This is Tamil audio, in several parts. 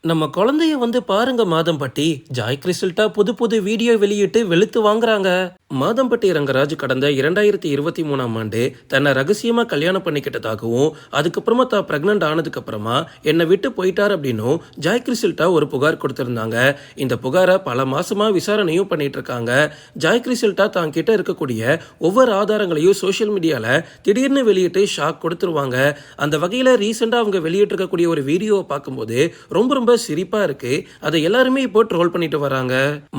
நம்ம குழந்தைய வந்து பாருங்க மாதம்பட்டி. ஜாய் கிறிஸ்டல்டா புது புது வீடியோ வெளியிட்டு வெளுத்து வாங்குறாங்க. மாதம்பட்டி ரங்கராஜ் கடந்த இரண்டாயிரத்தி இருபத்தி மூணாம் ஆண்டு தன்னை ரகசியமா கல்யாணம் பண்ணிக்கிட்டதாகவும் அதுக்கப்புறமா தான் பிரெக்னென்ட் ஆனதுக்கு அப்புறமா என்னை விட்டு போயிட்டார் அப்படின்னும் ஜாய் கிரிசில்டா ஒரு புகார் கொடுத்திருந்தாங்க. இந்த புகாரை பல மாசமா விசாரணையும் பண்ணிட்டு இருக்காங்க ஜாய் கிரிசில்டா தான் கிட்ட இருக்கக்கூடிய ஒவ்வொரு ஆதாரங்களையும் சோஷியல் மீடியால திடீர்னு வெளியிட்டு ஷாக் கொடுத்துருவாங்க. அந்த வகையில ரீசெண்டா அவங்க வெளியிட்டிருக்கக்கூடிய ஒரு வீடியோவை பார்க்கும்போது ரொம்ப ரொம்ப சிரிப்பா இருக்கு. அதை எல்லாருமே இப்போ ட்ரோல் பண்ணிட்டு வராங்க.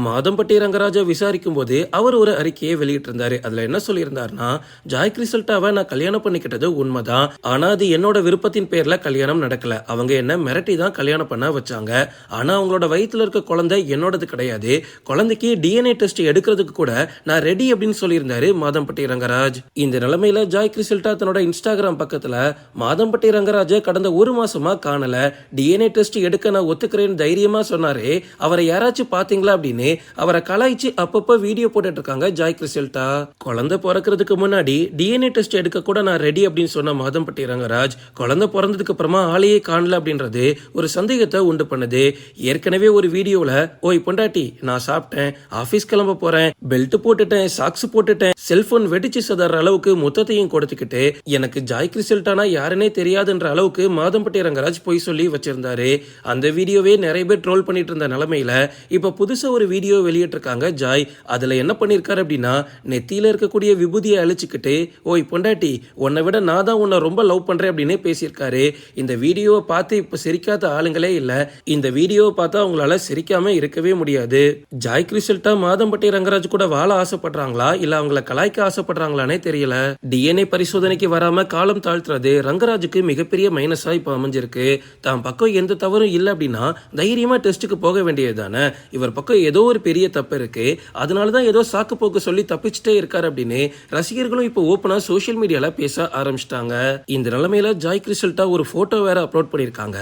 மாதம்பட்டி ரங்கராஜா விசாரிக்கும் போது அவர் ஒரு அறிக்கையை வெளியிட்டிருந்தாரு. அதுல என்ன சொல்லியிருந்தாருன்னா ஜாய் கிறிசல்டாவை நான் கல்யாணம் பண்ணிக்கிட்டது உண்மைதான். ஆனா அது என்னோட விருப்பத்தின் பேர்ல கல்யாணம் நடக்கல. அவங்க என்ன மிரட்டி தான் கல்யாணம் பண்ண வச்சாங்க. ஆனா அவங்களோட வயிற்றுல இருக்க குழந்தை என்னோடது கிடையாது. குழந்தைக்கு டிஎன்ஏ டெஸ்ட் எடுக்கிறதுக்கு கூட நான் ரெடி அப்படின்னு சொல்லியிருந்தாரு மாதம்பட்டி ரங்கராஜ். இந்த நிலைமையில ஜாய் கிறிசல்டா தன்னோட இன்ஸ்டாகிராம் பக்கத்துல மாதம்பட்டி ரங்கராஜ கடந்த ஒரு மாசமா காணல. டிஎன்ஏ டெஸ்ட் எடுக்க நான் ஒத்துக்கிறேன்னு தைரியமா சொன்னாரு. அவரை யாராச்சும் பாத்தீங்களா அப்படின்னு அவரை கலாய்ச்சி அப்பப்போ வீடியோ போட்டுட்டு இருக்காங்க ஜாய் கிறிசல்டா குழந்தை பிறக்கிறதுக்கு முன்னாடி டிஎன்ஏ டெஸ்ட் எடுக்க கூட நான் ரெடி அப்படின்னு சொன்ன மாதம்பட்டி ரங்கராஜ் குழந்தை பிறந்ததுக்கு அப்புறமா ஆளையே காணல அப்படின்றது ஒரு சந்தேகத்தை உண்டு பண்ணுது. ஏற்கனவே ஒரு வீடியோல ஓய் பொண்டாட்டி நான் சாப்பிட்டேன் ஆபீஸ் கிளம்ப போறேன் பெல்ட் போட்டுட்டேன் சாக்ஸ் போட்டுட்டேன் செல்போன் வெடிச்சு சதற அளவுக்கு மொத்தத்தையும் கொடுத்துக்கிட்டு எனக்கு ஜாய் கிறிசல்டானா யாருன்னே தெரியாதுன்ற அளவுக்கு மாதம்பட்டி ரங்கராஜ் பொய் சொல்லி வச்சிருந்தாரு. அந்த வீடியோவே நிறைய பேர் ட்ரோல் பண்ணிட்டு இருந்த நிலைமையில இப்ப புதுசா ஒரு வீடியோ வெளியிட்டிருக்காங்க ஜாய். அதுல என்ன பண்ணிருக்காரு அப்படின்னா நெத்தியில் இருக்கக்கூடிய விபூதியை அழிச்சுக்கிட்டு ஓய் பொண்டாட்டி உன்னை விட நான் தான் உன்னை ரொம்ப லவ் பண்ணுறேன் அப்படின்னு பேசியிருக்காரு. இந்த வீடியோவை பார்த்து இப்போ சிரிக்காத ஆளுங்களே இல்லை. இந்த வீடியோவை பார்த்தா அவங்களால சிரிக்காம இருக்கவே முடியாது. ஜாய் கிறிசல்டா மாதம்பட்டி ரங்கராஜ் கூட வாழ ஆசைப்படுறாங்களா? இல்ல அவங்கள கலாய்க்க ஆசைப்படுறாங்களானே தெரியல. டிஎன்ஏ பரிசோதனைக்கு வராம காலம் தாழ்த்துறது ரங்கராஜுக்கு மிகப்பெரிய மைனஸா இப்ப அமைஞ்சிருக்கு. தான் பக்கம் எந்த தவறும் இல்லை அப்படின்னா தைரியமா டெஸ்ட்டுக்கு போக வேண்டியது தானே இவர் பக்கம் ஏதோ ஒரு பெரிய தப்பு இருக்கு. அதனால தான் ஏதோ சாக்கு போக்கு சொல்லி தப்பிச்சுட்டே இருக்காரு அப்படின்னு ரசிகர்களும் இப்போ ஓப்பனா சோசியல் மீடியால பேச ஆரம்பிச்சிட்டாங்க. இந்த நிலைமையில ஜாய் கிறிஸ்டல்டா ஒரு போட்டோ வேற அப்லோட் பண்ணியிருக்காங்க.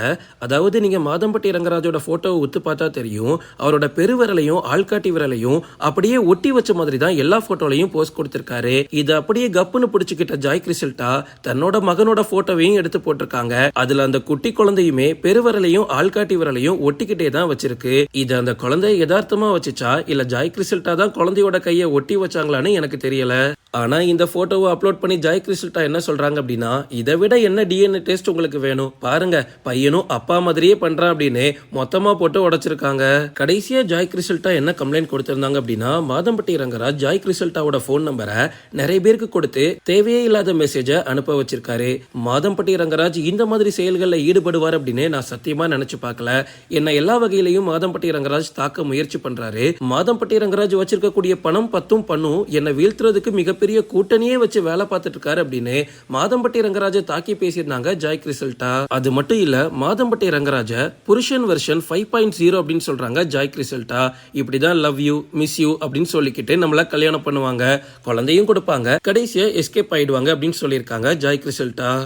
அதாவது நீங்க மாதம்பட்டி ரங்கராஜோட போட்டோவை ஒத்து பார்த்தா தெரியும். அவரோட பெருவிரலையும் ஆள்காட்டி விரலையும் அப்படியே ஒட்டி வச்ச மாதிரி தான் எல்லா போட்டோலையும் போஸ்ட் கொடுத்திருக்காரு. இது அப்படியே கப்புன்னு பிடிச்சுக்கிட்ட ஜாய் கிறிஸ்டல்டா தன்னோட மகனோட போட்டோவையும் எடுத்து போட்டிருக்காங்க. அதுல அந்த குட்டி குழந்தையுமே பெருவிரலையும் ஆள்காட்டி விரலையும் ஒட்டிக்கிட்டே தான் வச்சிருக்கு. இது அந்த குழந்தை யதார்த்தமா வச்சுச்சா? இல்ல ஜாய் கிறிஸ்டல்டா தான் குழந்தையோட கையை ஒட்டி வச்சாங்களான்னு எனக்கு தெரியல. ஆனால் இந்த ஃபோட்டோவை அப்லோட் பண்ணி ஜாய் கிறிஸ்டல்டா என்ன சொல்கிறாங்க அப்படின்னா இதை விட என்ன டிஎன்ஏ டெஸ்ட் உங்களுக்கு வேணும்? பாருங்க பையனும் அப்பா மாதிரியே பண்ணுறான் அப்படின்னு மொத்தமாக போட்டு உடைச்சிருக்காங்க. கடைசியாக ஜாய் கிரிசல்ட்டா என்ன கம்ப்ளைண்ட் கொடுத்துருந்தாங்க அப்படின்னா மாதம்பட்டி ரங்கராஜ் ஜாய் கிறிஸ்டல்டாவோட ஃபோன் நம்பரை நிறைய பேருக்கு கொடுத்து தேவையே இல்லாத மெசேஜை அனுப்ப வச்சிருக்காரு. மாதம்பட்டி ரங்கராஜ் இந்த மாதிரி செயல்களில் ஈடுபடுவார் அப்படின்னு நான் சத்தியமாக நினச்சி பார்க்கல. என்ன எல்லா வகையிலையும் மாதம்பட்டி ரங்கராஜ் தாக்க முயற்சி பண்ணுறாரு மாதம்பட்டி ரங்கராஜ் வச்சிருக்கக்கூடிய பணம் பத்தும் பண்ணும் என்னை வீழ்த்துறதுக்கு மிகப்பெரிய கூட்டணியே வச்சு வேலை பார்த்துட்டு இருக்காரு அப்படின்னு மாதம்பட்டி ரங்கராஜ தாக்கி பேசியிருந்தாங்க ஜாய் கிரிசல்டா அது மட்டும் இல்ல மாதம்பட்டி ரங்கராஜ புருஷன் வெர்ஷன் ஃபைவ் பாயிண்ட் ஜீரோ அப்படின்னு சொல்றாங்க ஜாய் கிரிசல்டா இப்படிதான் லவ் யூ மிஸ் யூ அப்படின்னு சொல்லிக்கிட்டு நம்மள கல்யாணம் பண்ணுவாங்க. குழந்தையும் கொடுப்பாங்க. கடைசியா எஸ்கேப் ஆயிடுவாங்க அப்படின்னு சொல்லியிருக்காங்க ஜாய் கிரிசல்டா